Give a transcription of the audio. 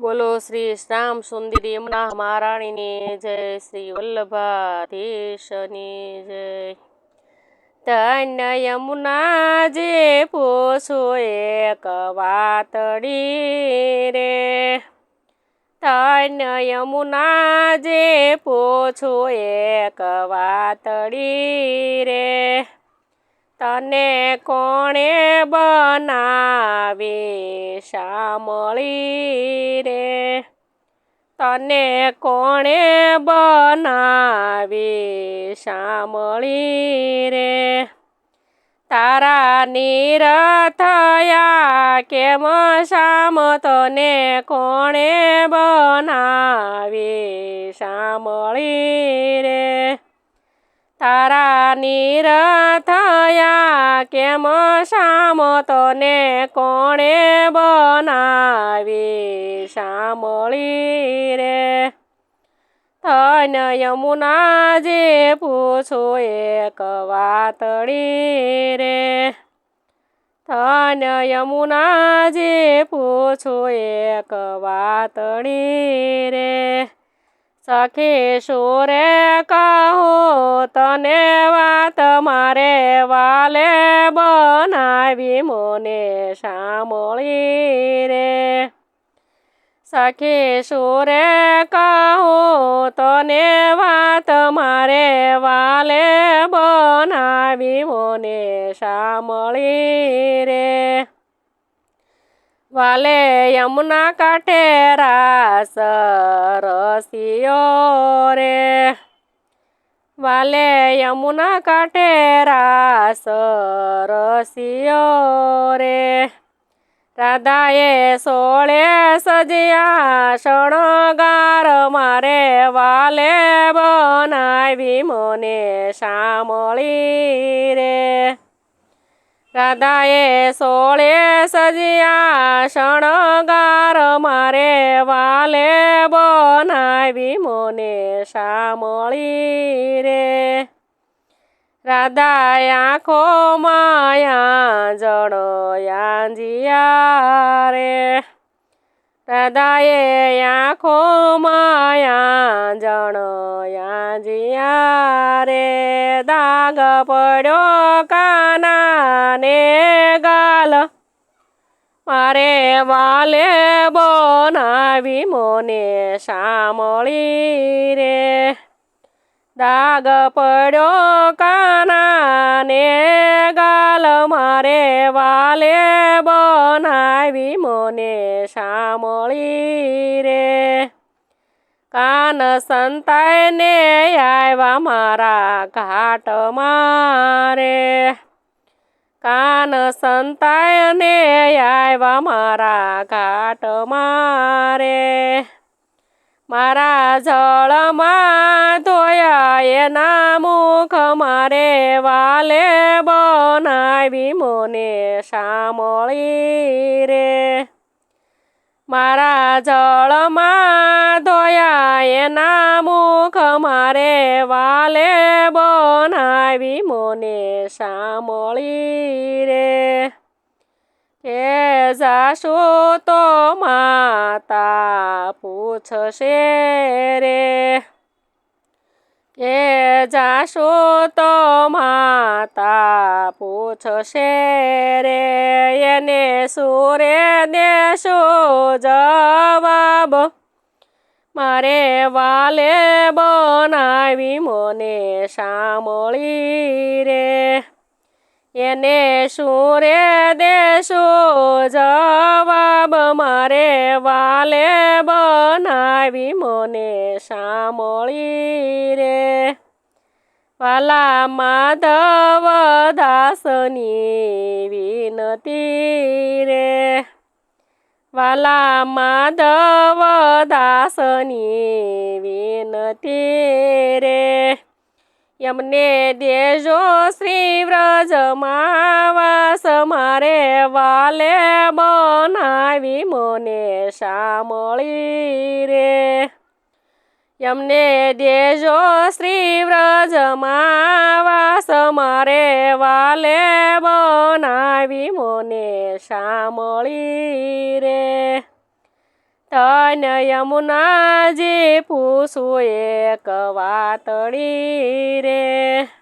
બોલો શ્રી શ્યામ સુંદરી યમુના મહારાણીની જય, શ્રી વલ્લભાધીશની જય. તન યમુના જે પોછો એક વાતડી રે. તન યમુના જે પોછો એક વાતડી રે. તને કોણે બનાવે? શામળી રે. તને કોણે બનાવે? શામળી રે. તારા નિરથયા કેમ શામ? તને કોણે બનાવે? શામળી રે. તારા નિરથયા કેમ શામ તને કોણે બનાવી? શામળી રે. ધન યમુના જે પૂછો એક વાતળી રે. ધન યમુના જે પૂછો એક વાતળી રે. સખી સુરે કહો, તને વાત મારે વાલે બનાવી, મને સાંભળી રે. સખી સુરે કહો, તને વાત મારે વાલે બનાવી, મને સાંભળી રે. વાલે યમુના કાંઠે રાસ રસિયો રે વાલે યમુના કાંઠે રાસ રસિયો રે રાધાએ સોળે સજ્યા શણગાર મારે વાલે બનાવી મને સાંભળી રે. રાધાએ સોળે સજિયા શણગાર મારે વાલે બનાવી મને સામળી રે. રાધા આંખો માયા જણયા જીયા રે. રાધાએ આંખો માયા જણયા જિયા રે દાગ પડ્યો કાના ને ગાલ. મારે વાલે બનાવી મને સાંભળી રે. દાગ પડ્યો કાના ને મારે વાલે બનાવી મને સાંભળી રે. કાન સંતાઈને આવ્યા મારા ઘાટ મારે કાન સંતાયને આવ્યા મારા ઘાટ મારે મારા જળમાં ધોયા એના મુખ મારે વાલે બનાવી મને સાંભળી રે. મારા જળમાં ધોયા એના મુખ મારે વાલે બનાવી મને સાંભળી રે. કે જાશો તો માતા પૂછશે રે. એ જાશો તો માતા પૂછશે રે. એને સુરે દેશો જવાબ? મારે વાલે બનાવી મને સાંભળી રે. એને શું રે દેશો જવાબ મારે વાલે બનાવી મને સાંભળી રે. વાલા માધવ દાસની વિનતી રે. વાલા માધવ દાસની વિનતી રે. યમને દેજો શ્રી વ્રજમાં વાસ મારે વાલે બનાવી મને સાંભળી રે. યમને દેજો શ્રી વ્રજમાં વાસ મારે વાલે બનાવી મને સાંભળી રે. ધન યમુનાજી પૂછું એક વાતળી રે.